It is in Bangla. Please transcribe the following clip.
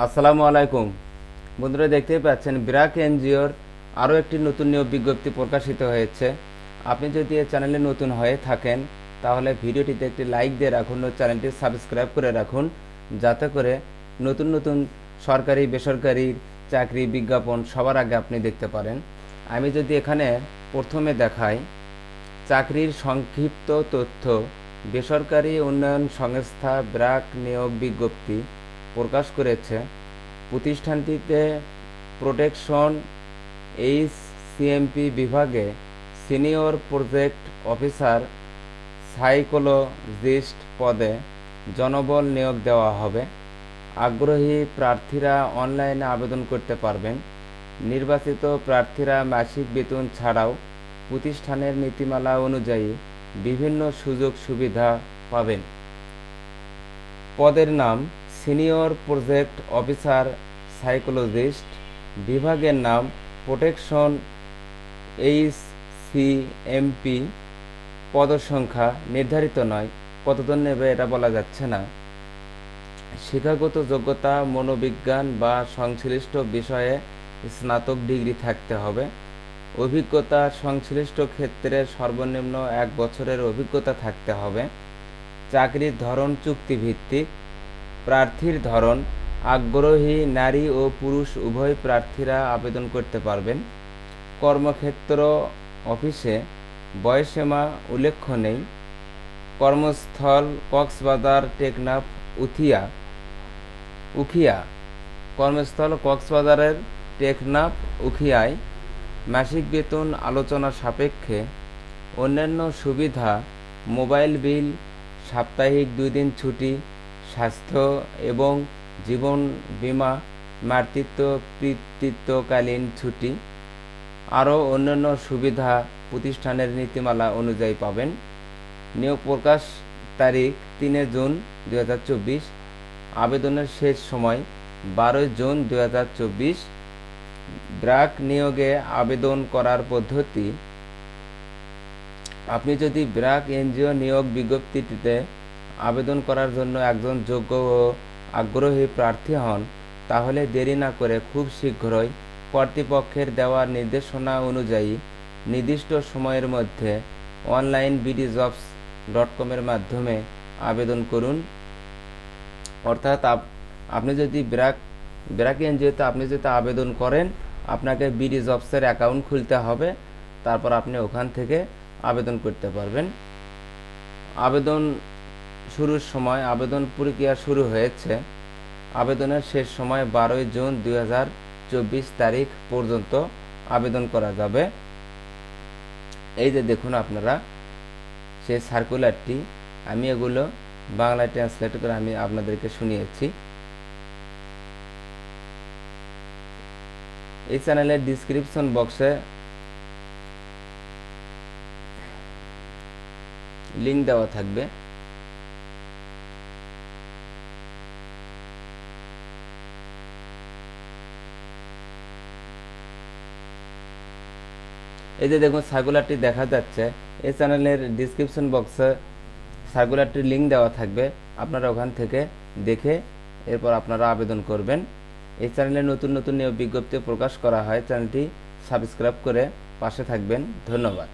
আসসালামু আলাইকুম। বন্ধুরা দেখতেই পাচ্ছেন ব্র্যাক এনজিওর আরও একটি নতুন নিয়োগ বিজ্ঞপ্তি প্রকাশিত হয়েছে। আপনি যদি এই চ্যানেলে নতুন হয়ে থাকেন, তাহলে ভিডিওটিতে একটি লাইক দিয়ে রাখুন ও চ্যানেলটি সাবস্ক্রাইব করে রাখুন, যাতে করে নতুন নতুন সরকারি, বেসরকারি চাকরি বিজ্ঞাপন সবার আগে আপনি দেখতে পারেন। আমি যদি এখানে প্রথমে দেখাই, চাকরির সংক্ষিপ্ত তথ্য, বেসরকারি উন্নয়ন সংস্থা ব্র্যাক নিয়োগ বিজ্ঞপ্তি। প্রকাশ করেছে, প্রতিষ্ঠানটিতে প্রোটেকশন এইচ সিএমপি বিভাগে সিনিয়র প্রজেক্ট অফিসার সাইকোলজিস্ট পদে জনবল নিয়োগ দেওয়া হবে। আগ্রহী প্রার্থীরা অনলাইনে আবেদন করতে পারবেন। নির্বাচিত প্রার্থীরা মাসিক বেতন ছাড়াও প্রতিষ্ঠানের নীতিমালা অনুযায়ী বিভিন্ন সুযোগ সুবিধা পাবেন। পদের নাম সিনিয়র প্রজেক্ট অফিসার সাইকোলজিস্ট বিভাগের নাম প্রোটেকশন এইচ সি এমপি পদসংখ্যা নির্ধারিত নয়। কতজন নেবে এটা বলা যাচ্ছে না। শিক্ষাগত যোগ্যতা, মনোবিজ্ঞান বা সংশ্লিষ্ট বিষয়ে স্নাতক ডিগ্রি থাকতে হবে। অভিজ্ঞতা, সংশ্লিষ্ট ক্ষেত্রে সর্বনিম্ন এক বছরের অভিজ্ঞতা থাকতে হবে। চাকরির ধরন চুক্তিভিত্তিক। প্রার্থীর ধরন, আগ্রহী নারী ও পুরুষ উভয় প্রার্থীরা আবেদন করতে পারবেন। কর্মক্ষেত্র অফিসে বয়সীমা উল্লেখ্য নেই। কর্মস্থল কক্সবাজার, টেকনাফ, উথিয়া। উখিয়া। কর্মস্থল কক্সবাজারের টেকনাফ, উখিয়ায় মাসিক বেতন আলোচনা সাপেক্ষে অন্যান্য সুবিধা, মোবাইল বিল, সাপ্তাহিক দুই দিন ছুটি স্বাস্থ্য এবং জীবন বীমা মাতৃত্ব পিতৃত্বকালীন ছুটি, আরও অন্যান্য সুবিধা প্রতিষ্ঠানের নীতিমালা অনুযায়ী পাবেন। নিয়োগ প্রকাশ তারিখ তিনে জুন দু হাজার চব্বিশ, আবেদনের শেষ সময় বারোই জুন দু ব্র্যাক নিয়োগে আবেদন করার পদ্ধতি, আপনি যদি ব্র্যাক এনজিও নিয়োগ বিজ্ঞপ্তিটিতে আবেদন করার জন্য একজন যোগ্য ও আগ্রহী প্রার্থী হন, তাহলে দেরি না করে খুব শীঘ্রই কর্তৃপক্ষের দেওয়া নির্দেশনা অনুযায়ী নির্দিষ্ট সময়ের মধ্যে অনলাইন বিডি জবস ডট কমের মাধ্যমে আবেদন করুন। অর্থাৎ আপ- আপনি যদি ব্র্যাক ব্র্যাক এনজিওতে আপনি যদি আবেদন করেন, আপনাকে বিডি জবসের অ্যাকাউন্ট খুলতে হবে, তারপর আপনি ওখান থেকে আবেদন করতে পারবেন। আবেদন শুরুর সময় আবেদন প্রক্রিয়া শুরু হয়েছে। আবেদনের শেষ সময় বারোই জুন দু হাজার চব্বিশ তারিখ পর্যন্ত আবেদন করা যাবে। এই যে দেখুন আপনারা, সেই সার্কুলারটি আমি এগুলো বাংলায় ট্রান্সলেট করে আমি আপনাদেরকে শুনিয়েছি। এই চ্যানেলের ডিসক্রিপশন বক্সে লিংক দেওয়া থাকবে। এই যে দেখুন সার্কুলারটি দেখা যাচ্ছে এই চ্যানেলের ডিসক্রিপশন বক্সে সার্কুলারটির লিঙ্ক দেওয়া থাকবে। আপনারা ওখান থেকে দেখে এরপর আপনারা আবেদন করবেন। এই চ্যানেলে নতুন নতুন নিয়োগ বিজ্ঞপ্তি প্রকাশ করা হয় চ্যানেলটি সাবস্ক্রাইব করে পাশে থাকবেন। ধন্যবাদ।